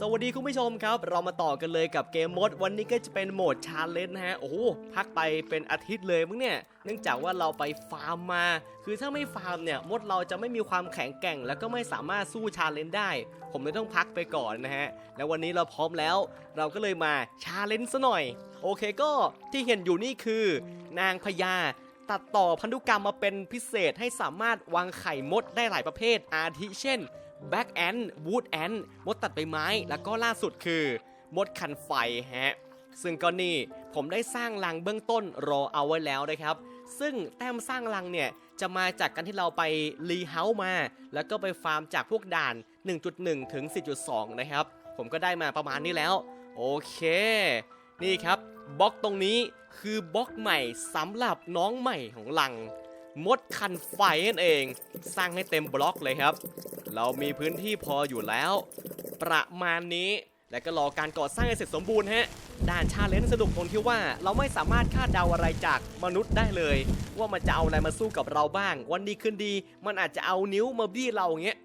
สวัสดีคุณผู้ชมครับ เรามาต่อกันเลยกับเกมมด วันนี้ก็จะเป็นโหมดชาเลนจ์นะฮะ โอ้โหพักไปเป็นอาทิตย์เลยมั้งเนี่ย เนื่องจากว่าเราไปฟาร์มมา คือถ้าไม่ฟาร์มเนี่ย มดเราจะไม่มีความแข็งแกร่ง แล้วก็ไม่สามารถสู้ชาเลนจ์ได้ ผมเลยต้องพักไปก่อนนะฮะ แล้ววันนี้เราพร้อมแล้ว เราก็เลยมาชาเลนจ์ซะหน่อย โอเคก็ที่เห็นอยู่นี่คือ นางพญาตัดต่อพันธุกรรมมาเป็นพิเศษให้สามารถวางไข่มดได้หลายประเภท อาทิเช่น Back Ant Wood Ant มดตัดใบไม้ แล้วก็ล่าสุดคือ มดคันไฟฮะ ซึ่งก็นี่ผมได้สร้างรังเบื้องต้นรอเอาไว้แล้วนะครับ ซึ่งแต้มสร้างรังเนี่ย จะมาจากการที่เราไปรีเฮาส์มา แล้วก็ไปฟาร์มจากพวกด่าน 1.1 ถึง 4.2 นะครับ ผมก็ได้มาประมาณนี้แล้ว โอเค นี่ครับบล็อกตรงนี้คือบล็อกใหม่สำหรับน้องใหม่ของลัง มดคันไฟนั่นเอง สร้างให้เต็มบล็อกเลยครับ เรามีพื้นที่พออยู่แล้ว ประมาณนี้และก็รอการก่อสร้างให้เสร็จสมบูรณ์ฮะด่านชาเลนจ์สนุกตรงที่ว่าเราไม่สามารถคาดเดาอะไรจากมนุษย์ได้เลย ว่ามันจะเอาอะไรมาสู้กับเราบ้าง วันดีคืนดี มันอาจจะเอานิ้วมาบี้เราอย่างเงี้ย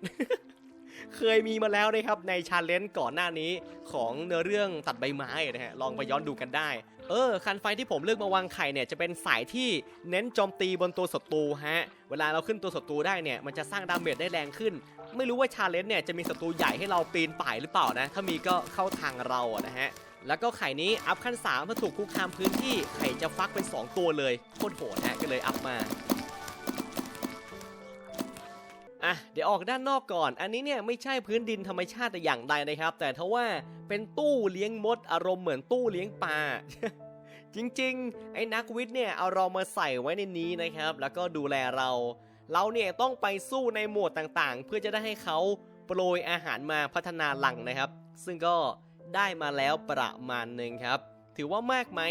เคยมีมาแล้วนะครับในชาเลนจ์ก่อนหน้านี้ของเนื้อเรื่องตัดใบไม้นะฮะลองไปย้อนดูกันได้ เออ คันไฟที่ผมเลือกมาวางไข่เนี่ยจะเป็นสายที่เน้นโจมตีบนตัวศัตรูฮะเวลาเราขึ้นตัวศัตรูได้เนี่ยมันจะสร้างดาเมจได้แรงขึ้น ไม่รู้ว่าชาเลนจ์เนี่ยจะมีศัตรูใหญ่ให้เราปีนป่ายหรือเปล่านะถ้ามีก็เข้าทางเราอะนะฮะแล้วก็ไข่นี้อัพขั้น3เพื่อถูกคุกคามพื้นที่ไข่จะฟักเป็น 2 ตัวเลยโคตรโหดฮะก็เลยอัพมา อะเดี๋ยวออกด้านนอกก่อน อันนี้เนี่ยไม่ใช่พื้นดินธรรมชาติแต่อย่างใดนะครับ แต่ทว่าเป็นตู้เลี้ยงมดอารมณ์เหมือนตู้เลี้ยงปลาจริงๆ ไอ้นักวิทย์เนี่ยเอาเรามาใส่ไว้ในนี้นะครับ แล้วก็ดูแลเรา เราเนี่ยต้องไปสู้ในหมวดต่างๆ เพื่อจะได้ให้เขาโปรยอาหารมาพัฒนาหลังนะครับ ซึ่งก็ได้มาแล้วประมาณหนึ่งครับ ถือว่ามากไหม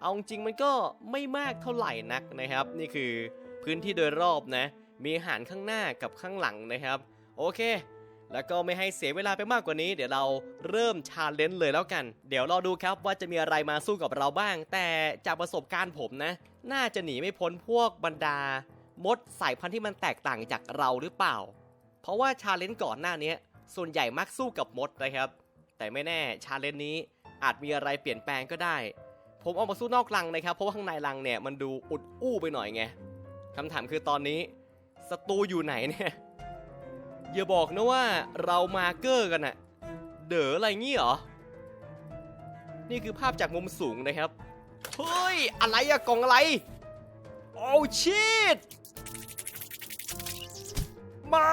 เอาจริงๆมันก็ไม่มากเท่าไหร่นักนะครับ นี่คือพื้นที่โดยรอบนะ มีหารข้างหน้ากับข้างหลังนะครับ โอเค แล้วก็ไม่ให้เสียเวลาไปมากกว่านี้ เดี๋ยวเราเริ่มชาเลนจ์เลยแล้วกัน เดี๋ยวเราดูครับว่าจะมีอะไรมาสู้กับเราบ้าง แต่จากประสบการณ์ผมนะ น่าจะหนีไม่พ้นพวกบรรดามดสายพันธุ์ที่มันแตกต่างจากเราหรือเปล่า เพราะว่าชาเลนจ์ก่อนหน้านี้ส่วนใหญ่มักสู้กับมดนะครับ แต่ไม่แน่ชาเลนจ์นี้อาจมีอะไรเปลี่ยนแปลงก็ได้ ผมออกมาสู้นอกรังนะครับ เพราะว่าข้างในรังเนี่ยมันดูอุดอู้ไปหน่อยไงคำถามคือตอนนี้ ศัตรูอยู่ไหนเนี่ยอย่าบอกนะว่าเรามาเกอร์กันอะเด๋ออะไรงี้เหรอ นี่คือภาพจากมุมสูงนะครับ เฮ้ย อะไรอะกล่องอะไร โอ้ชิตไม่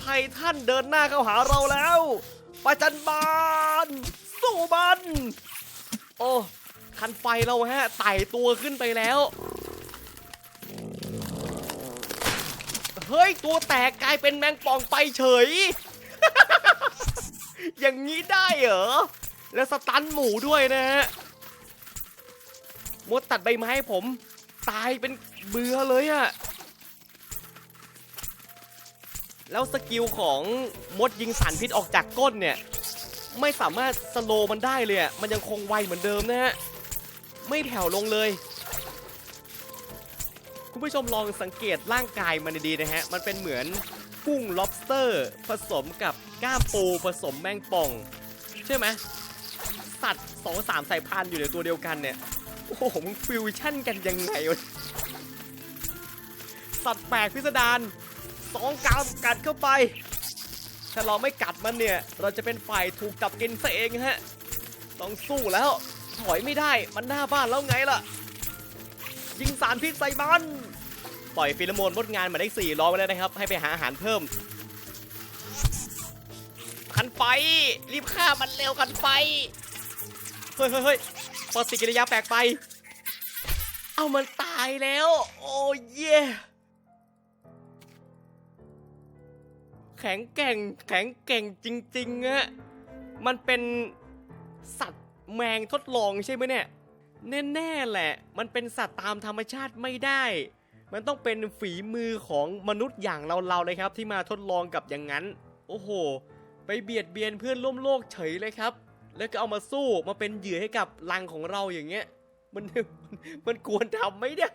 ไททันเดินหน้าเข้าหาเราแล้วประจันบานสู้มัน โอ้ คันไฟเราฮะไต่ตัวขึ้นไปแล้ว เฮ้ย ตัวแตกกลายเป็นแมงป่องไปเฉย อย่างนี้ได้เหรอ แล้วสตันหมูด้วยนะฮะมดตัดใบไม้ให้ผม ตายเป็นเบื่อเลยอะแล้วสกิลของมดยิงสารพิษออกจากก้นเนี่ย ไม่สามารถสโลมันได้เลยอะมันยังคงไวเหมือนเดิมนะฮะ ไม่แผ่วลงเลย คุณผู้ชมลองสังเกตร่างกายมันดีๆนะฮะ มันเป็นเหมือนกุ้ง lobster ผสมกับก้ามปูผสมแมงป่อง ใช่ไหมสัตว์สองสามสายพันธุ์อยู่ในตัวเดียวกันเนี่ย โอ้โหมึงฟิวชั่นกันยังไงวะสัตว์แปลกพิสดารสองกามกัดเข้าไป ถ้าเราไม่กัดมันเนี่ย เราจะเป็นฝ่ายถูกจับกินซะเองฮะ ต้องสู้แล้ว ถอยไม่ได้มันหน้าบ้านแล้วไงล่ะ ยิงสารพิษใส่มัน ปล่อยฟิโลโมนมดงานมาได้สี่รอไว้แล้วนะครับ ให้ไปหาอาหารเพิ่ม คันไฟ รีบฆ่ามันเร็วคันไฟเฮ้ยเฮ้ยเฮ้ยปฏิกิริยาแปลกไป เอามันตายแล้ว โอ้เย่แข็งแกร่งแข็งแกร่งจริงๆอะมันเป็นสัตว์แมงทดลองใช่ไหมเนี่ย แน่ๆแหละ มันเป็นสัตว์ตามธรรมชาติไม่ได้ มันต้องเป็นฝีมือของมนุษย์อย่างเราๆเลยครับ ที่มาทดลองกับอย่างนั้น โอ้โห ไปเบียดเบียนเพื่อนร่วมโลกเฉยเลยครับ แล้วก็เอามาสู้มาเป็นเหยื่อให้กับรังของเราอย่างเงี้ย มันมันควรทำไหมเนี่ย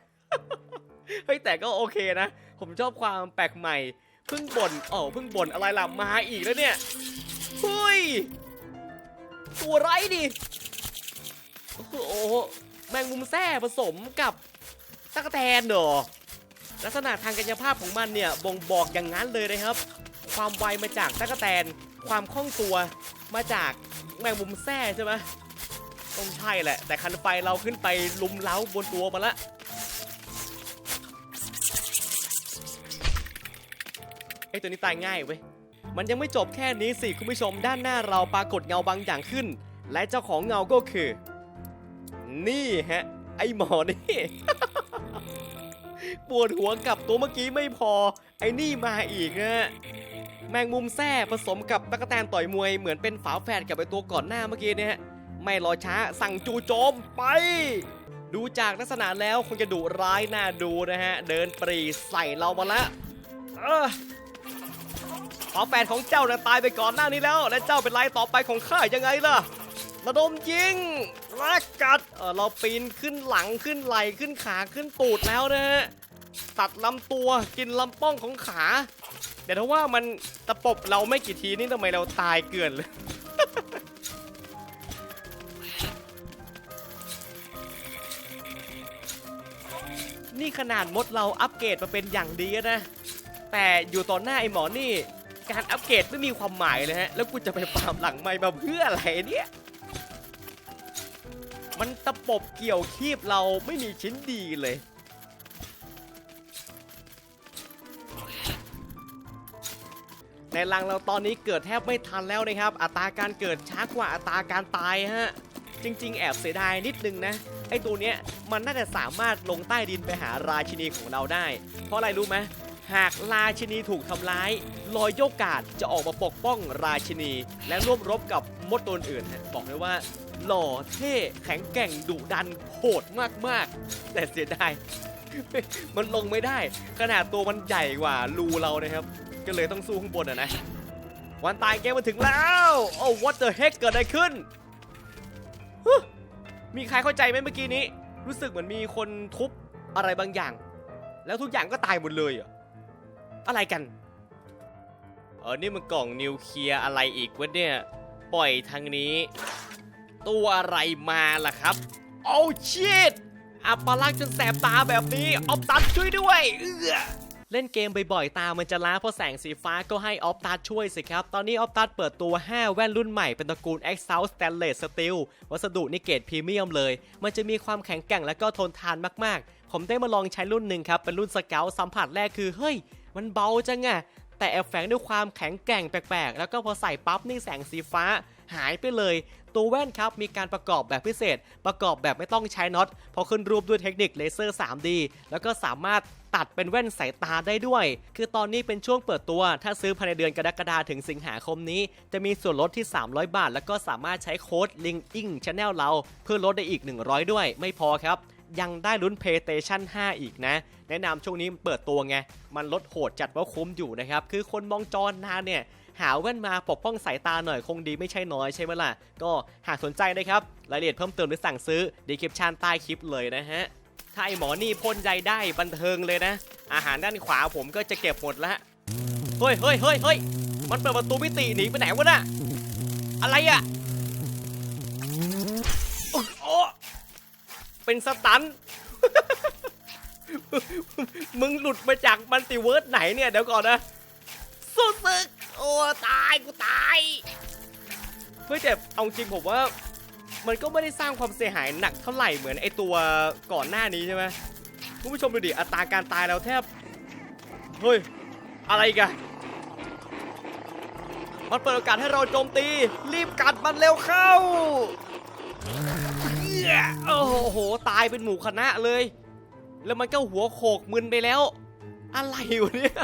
เฮ้ยแต่ก็โอเคนะ ผมชอบความแปลกใหม่เพิ่งบ่นอ๋อเพิ่งบ่นอะไรล่ะมาอีกแล้วเนี่ยเฮ้ยตัวไรดิโอ้โหแมงมุมแซ่ผสมกับตะกแตนเหรอ ลักษณะทางกายภาพของมันเนี่ยบ่งบอกอย่างนั้นเลยนะครับ ความไวมาจากตะกแตน ความคล่องตัวมาจากแมงมุมแซ่ใช่ไหมต้องใช่แหละ แต่คันไฟเราขึ้นไปลุมเล้าบนตัวมาละไอตัวนี้ตายง่ายเว้ย มันยังไม่จบแค่นี้สิคุณผู้ชมด้านหน้าเราปรากฏเงาบางอย่างขึ้น และเจ้าของเงาก็คือ นี่ฮะ ไอหมอนี่ ปวดหัวกับตัวเมื่อกี้ไม่พอ ไอ้นี่มาอีกนะฮะแมงมุมแซ่ผสมกับตะกแตนต่อยมวยเหมือนเป็นฝาแฝดกับไอตัวก่อนหน้าเมื่อกี้เนี่ยไม่รอช้าสั่งจูโจมไป ดูจากลักษณะแล้วคงจะดุร้ายน่าดูนะฮะ เดินปรีใส่เรามาละเออฝาแฝดของเจ้าน่ะตายไปก่อนหน้านี้แล้ว และเจ้าเป็นรายต่อไปของข้ายังไงล่ะระดมยิงและกัดเเราปีนขึ้นหลังขึ้นไหลขึ้นขาขึ้นตูดแล้วนะฮะ ตัดลำตัวกินลำป้องของขา เดี๋ยวถ้าว่ามันตะปบเราไม่กี่ทีนี่ทำไมเราตายเกลื่อนเลย นี่ขนาดมดเราอัปเกรดมาเป็นอย่างดีนะ แต่อยู่ต่อหน้าไอ้หมอนี่ การอัปเกรดไม่มีความหมายเลยฮะ แล้วกูจะไปฟาร์มหลังไม้มาเพื่ออะไรเนี่ยมันตะปบเกี่ยวคีบเราไม่มีชิ้นดีเลย ในรังเราตอนนี้เกิดแทบไม่ทันแล้วนะครับ อัตราการเกิดช้ากว่าอัตราการตายฮะจริง ๆ แอบเสียดายนิดนึงนะไอตัวเนี้ยมันน่าจะสามารถลงใต้ดินไปหาราชินีของเราได้ เพราะอะไรรู้ไหมหากราชินีถูกทำร้ายลอยโยกกาดจะออกมาปกป้องราชินี และร่วมรบกับมดตัวอื่นบอกเลยว่า หล่อเท่แข็งแกร่งดุดันโหดมากๆ แต่เสียดายมันลงไม่ได้ ขนาดตัวมันใหญ่กว่ารูเรานะครับ ก็เลยต้องสู้ข้างบนอะนะ วันตายเกมมาถึงแล้ว โอ้ what the heck เกิดอะไรขึ้น มีใครเข้าใจไหมเมื่อกี้นี้ รู้สึกเหมือนมีคนทุบอะไรบางอย่าง แล้วทุกอย่างก็ตายหมดเลยเหรอะไรกัน เออนี่มันกล่องนิวเคลียร์อะไรอีกวะเนี่ย ปล่อยทางนี้ ตัวอะไรมาล่ะครับ โอ้ชิตอัปลักษ์จนแสบตาแบบนี้ออฟตัดช่วยด้วย เออ เล่นเกมบ่อยๆ ตามันจะล้าเพราะแสงสีฟ้าก็ให้ออฟตัดช่วยสิครับ ตอนนี้ออฟตัดเปิดตัว 5 แว่นรุ่นใหม่เป็นตระกูล X South Stainless Steel วัสดุนี่เกรดพรีเมียมเลย มันจะมีความแข็งแกร่งและก็ทนทานมากๆ ผมได้มาลองใช้รุ่นหนึ่งครับ เป็นรุ่นสเกลสัมผัสแรกคือ เฮ้ย มันเบาจังอะแต่แอบแฝงด้วยความแข็งแกร่งแปลกๆ แล้วก็พอใส่ปั๊บนี่แสงสีฟ้าหายไปเลย ตัวแว่นครับมีการประกอบแบบพิเศษ ประกอบแบบไม่ต้องใช้น็อตพอขึ้นรูปด้วยเทคนิคเลเซอร์ 3D แล้วก็สามารถ ตัดเป็นแว่นสายตาได้ด้วย คือตอนนี้เป็นช่วงเปิดตัว ถ้าซื้อภายในเดือนกรกฎาถึงสิงหาคมนี้ จะมีส่วนลดที่ 300 บาท แล้วก็สามารถใช้โค้ด l i n k i n Channel เรา เพื่อลดได้อีก 100 ด้วย ไม่พอครับยังได้ลุ้น PlayStation 5 อีกนะ แนะนำช่วงนี้เปิดตัวไง มันลดโหดจัดว่าคุ้มอยู่นะครับ คือคนมองจอนานเนี่ย หาแว่นมาปกป้องสายตาหน่อยคงดีไม่ใช่น้อยใช่ไหมล่ะ ก็หากสนใจนะครับ รายละเอียดเพิ่มเติมหรือสั่งซื้อดีคริปชันใต้คลิปเลยนะฮะ ถ้าไอหมอนี่พ่นใจได้บันเทิงเลยนะ อาหารด้านขวาผมก็จะเก็บหมดแล้วเฮ้ยเฮ้ยเฮ้ยเฮ้ยมันเปิดประตูมิติหนีไปไหนวะน่ะอะไรอะโอ้เป็นสตันมึงหลุดมาจากมัลติเวิร์สไหนเนี่ย เดี๋ยวก่อนนะสุดสึก โอ้ ตาย กูตายเฮ้ยแต่เอาจริงผมว่า มันก็ไม่ได้สร้างความเสียหายหนักเท่าไหร่เหมือนไอตัวก่อนหน้านี้ใช่ไหมคุณผู้ชมดูดิอัตราการตายเราแทบเฮ้ยอะไรกันมันเปิดโอกาสให้เราโจมตี รีบกัดมันเร็วเข้าโอ้โห ตายเป็นหมู่คณะเลย แล้วมันก็หัวโขกมึนไปแล้ว อะไรวะเนี่ย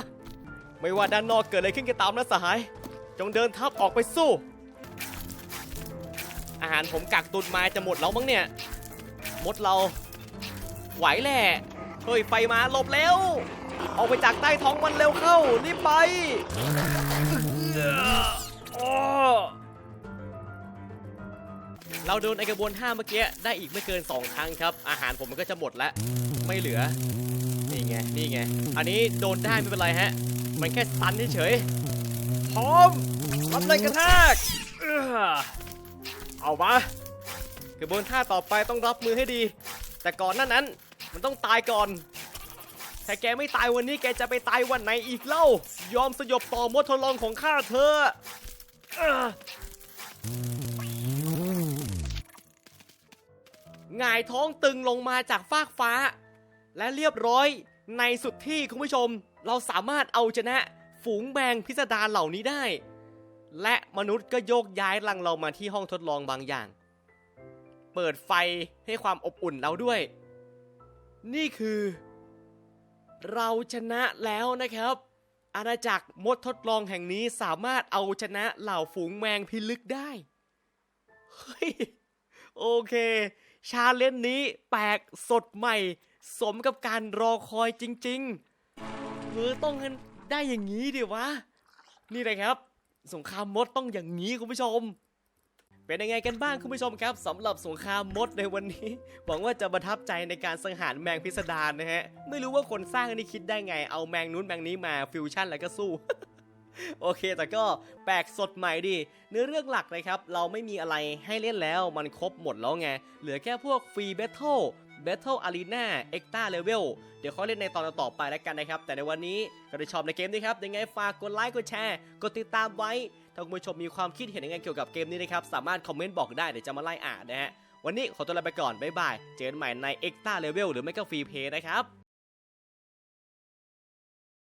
ไม่ว่าด้านนอกเกิดอะไรขึ้นก็ตามนะสหาย จงเดินทัพออกไปสู้ อาหารผมกักตุนมาจะหมดแล้วมั้งเนี่ยหมดเราไหวแหละ เฮ้ยไฟมาหลบเร็ว ออกไปจากใต้ท้องมันเร็วเข้า รีบไปเราโดนไอกระบวนท่าเมื่อกี้ได้อีกไม่เกิน 2 ครั้งครับ อาหารผมมันก็จะหมดแล้ว ไม่เหลือ นี่ไง นี่ไง อันนี้โดนได้ไม่เป็นไรฮะ มันแค่สตันเฉยพร้อมรับเลยกระแทก เอามากระบวนท่าต่อไปต้องรับมือให้ดี แต่ก่อนหน้านั้นมันต้องตายก่อนถ้าแกไม่ตายวันนี้แกจะไปตายวันไหนอีกเล่า ยอมสยบต่อมดทดลองของข้าเธอะเอ้อหงายท้องตึงลงมาจากฟากฟ้า และเรียบร้อยในสุดที่คุณผู้ชม เราสามารถเอาชนะฝูงแมงพิสดารเหล่านี้ได้ และมนุษย์ก็โยกย้ายรังเรามาที่ห้องทดลองบางอย่าง เปิดไฟให้ความอบอุ่นเราด้วย นี่คือ เราชนะแล้วนะครับ อาณาจักรมดทดลองแห่งนี้สามารถเอาชนะเหล่าฝูงแมงพิลึกได้ เฮ้ย โอเค ชาเลนจ์นี้แปลกสดใหม่ สมกับการรอคอยจริงๆเออต้องกันได้อย่างนี้ดิวะ นี่เลยครับ สงครามมดต้องอย่างนี้คุณผู้ชม เป็นยังไงกันบ้างคุณผู้ชมครับสำหรับสงครามมดในวันนี้ หวังว่าจะประทับใจในการสังหารแมงพิสดารนะฮะ ไม่รู้ว่าคนสร้างนี่คิดได้ไง เอาแมงนู้นแมงนี้มาฟิวชั่นแล้วก็สู้ โอเค แต่ก็แปลกสดใหม่ดีเนื้อเรื่องหลักนะครับ เราไม่มีอะไรให้เล่นแล้วมันครบหมดแล้วไง เหลือแค่พวกฟรีเบทเทิลเบทเทิลอารีนาเอ็กตาเลเวลเดี๋ยวเขาเล่นในตอนต่อไปแล้วกันนะครับ แต่ในวันนี้ก็ได้ชอบในเกมนี้ครับ ยังไงฝากกดไลค์ กดแชร์ กดติดตามไว้ ถ้าคุณผู้ชมมีความคิดเห็นยังไงเกี่ยวกับเกมนี้นะครับ สามารถคอมเมนต์บอกได้ เดี๋ยวจะมาไล่อ่านนะฮะ วันนี้ขอตัวลาไปก่อน บ๊ายบาย เจอกันใหม่ใน Extra Level หรือไม่ก็ฟรีเพย์นะครับ